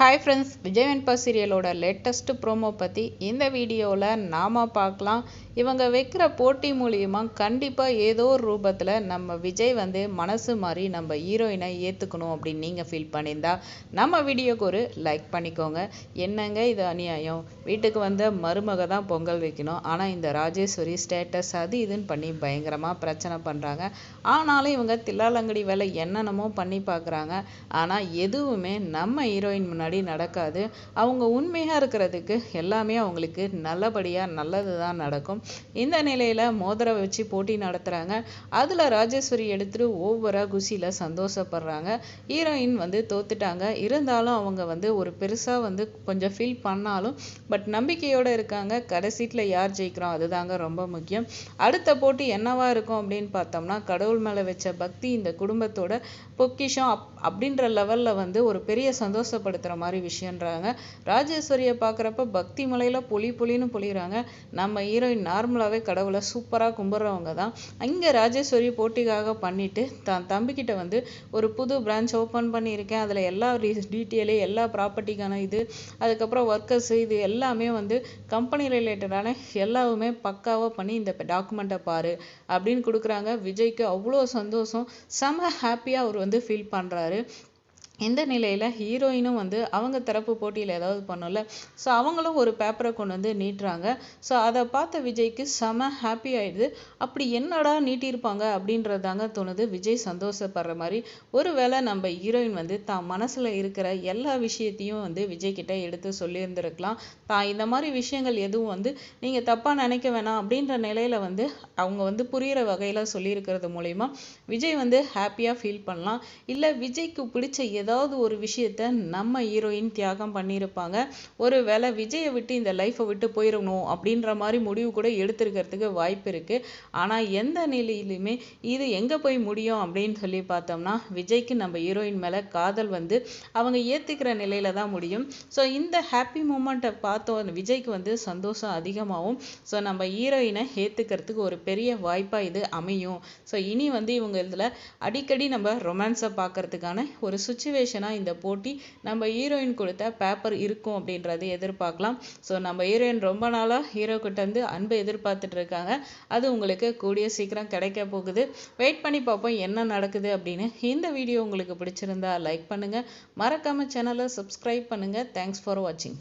Hi friends Vijay Venba சீரியலோட latest promo பற்றி இந்த வீடியோவில் நாம் பார்க்கலாம். இவங்க வைக்கிற போட்டி மூலியமாக கண்டிப்பாக ஏதோ ஒரு ரூபத்தில் நம்ம விஜய் வந்து மனசு மாதிரி நம்ம ஹீரோயினை ஏற்றுக்கணும் அப்படின்னு நீங்கள் ஃபீல் பண்ணியிருந்தா நம்ம வீடியோக்கு ஒரு லைக் பண்ணிக்கோங்க. என்னங்க இது அநியாயம்? வீட்டுக்கு வந்த மருமக தான் பொங்கல் வைக்கணும். ஆனால் இந்த ராஜேஸ்வரி ஸ்டேட்டஸ் அது இதுன்னு பண்ணி பயங்கரமாக பிரச்சனை பண்ணுறாங்க ஆனாலும் இவங்க தில்லாலங்கடி வேலை என்னென்னமோ பண்ணி பார்க்குறாங்க. ஆனால் எதுவுமே நம்ம ஹீரோயின் முன்னாடி நடக்காது. அவங்க உண்மையாக இருக்கிறதுக்கு எல்லாமே அவங்களுக்கு நல்லபடியாக நல்லது தான் நடக்கும். இந்த நிலையில் மோதிர வச்சு போட்டி நடத்துகிறாங்க அதில் ராஜேஸ்வரி எடுத்துட்டு ஓவராக குசியில் சந்தோஷப்படுறாங்க. ஹீரோயின் வந்து தோத்துட்டாங்க. இருந்தாலும் அவங்க வந்து ஒரு பெருசாக வந்து கொஞ்சம் ஃபீல் பண்ணாலும் பட் நம்பிக்கையோடு இருக்காங்க. கடைசீட்டில் யார் ஜெயிக்கிறோம் அதுதாங்க ரொம்ப முக்கியம். அடுத்த போட்டி என்னவா இருக்கும் அப்படின்னு பார்த்தோம்னா கடவுள் மேலே வச்ச பக்தி இந்த குடும்பத்தோட பொக்கிஷம் அப் அப்படின்ற லெவலில் வந்து ஒரு பெரிய சந்தோஷப்படுத்துகிற மாதிரி விஷயன்றாங்க ராஜேஸ்வரியை பார்க்குறப்ப பக்தி மலையில் பொலி பொலின்னு பொழிகிறாங்க நம்ம ஹீரோயின் நார்மலாகவே கடவுளை சூப்பராக கும்பிட்றவங்க தான். இங்கே ராஜேஸ்வரி போட்டிக்காக பண்ணிவிட்டு தான் தம்பிக்கிட்ட வந்து ஒரு புது பிரான்ச் ஓப்பன் பண்ணியிருக்கேன். அதில் எல்லா டீட்டெயிலு எல்லா ப்ராப்பர்ட்டிக்கான இது அதுக்கப்புறம் ஒர்க்கர்ஸு இது எல்லாமே வந்து கம்பெனி ரிலேட்டடான எல்லாமே பக்காவாக பண்ணி இந்த டாக்குமெண்ட்டை பாரு அப்படின்னு கொடுக்குறாங்க. விஜய்க்கு அவ்வளோ சந்தோஷம். செம ஹாப்பியாக அவர் வந்து ஃபீல் பண்ணுறாரு இந்த நிலையில் ஹீரோயினும் வந்து அவங்க தரப்பு போட்டியில் ஏதாவது பண்ணல ஸோ அவங்களும் ஒரு பேப்பரை கொண்டு வந்து நீட்டுறாங்க. ஸோ அதை பார்த்த விஜய்க்கு செம ஹாப்பி ஆயிடுது. அப்படி என்னடா நீட்டியிருப்பாங்க அப்படின்றதாங்க தோணுது. விஜய் சந்தோஷப்படுற மாதிரி ஒரு வேளை நம்ம ஹீரோயின் வந்து தான் மனசில் இருக்கிற எல்லா விஷயத்தையும் வந்து விஜய் கிட்ட எடுத்து சொல்லியிருந்திருக்கலாம். தான் இந்த மாதிரி விஷயங்கள் எதுவும் வந்து நீங்கள் தப்பாக நினைக்க வேணாம் அப்படின்ற நிலையில் வந்து அவங்க வந்து புரிகிற வகையில் சொல்லியிருக்கிறது மூலயமா விஜய் வந்து ஹாப்பியாக ஃபீல் பண்ணலாம். இல்லை விஜய்க்கு பிடிச்ச எது ஏதாவது ஒரு விஷயத்த நம்ம ஹீரோயின் தியாகம் பண்ணியிருப்பாங்க. ஒரு வேளை விஜயை விட்டு இந்த லைஃப்பை விட்டு போயிடணும் அப்படின்ற மாதிரி முடிவு கூட எடுத்திருக்கிறதுக்கு வாய்ப்பு இருக்குது ஆனால் எந்த நிலையிலுமே இது எங்கே போய் முடியும் அப்படின்னு சொல்லி பார்த்தோம்னா விஜய்க்கு நம்ம ஹீரோயின் மேலே காதல் வந்து அவங்க ஏற்றுக்கிற நிலையில தான் முடியும். ஸோ இந்த ஹாப்பி மூமெண்ட்டை பார்த்தோம் விஜய்க்கு வந்து சந்தோஷம் அதிகமாகும். ஸோ நம்ம ஹீரோயினை ஏற்றுக்கிறதுக்கு ஒரு பெரிய வாய்ப்பாக இது அமையும். ஸோ இனி வந்து இவங்க இதில் அடிக்கடி நம்ம ரொமான்ஸை பார்க்கறதுக்கான ஒரு சுச்சுவேஷன் சுச்சுவேஷனாக இந்த போட்டி நம்ம ஹீரோயின் கொடுத்த பேப்பர் இருக்கும் அப்படின்றத எதிர்பார்க்கலாம். ஸோ நம்ம ஹீரோயின் ரொம்ப நாளாக ஹீரோ கிட்ட இருந்து அன்பை எதிர்பார்த்துட்டு இருக்காங்க. அது உங்களுக்கு கூடிய சீக்கிரம் கிடைக்க போகுது. வெயிட் பண்ணி பார்ப்போம் என்ன நடக்குது அப்படின்னு. இந்த வீடியோ உங்களுக்கு பிடிச்சிருந்தா லைக் பண்ணுங்கள் மறக்காமல் சேனலை சப்ஸ்கிரைப் பண்ணுங்கள் தேங்க்ஸ் ஃபார் வாட்சிங்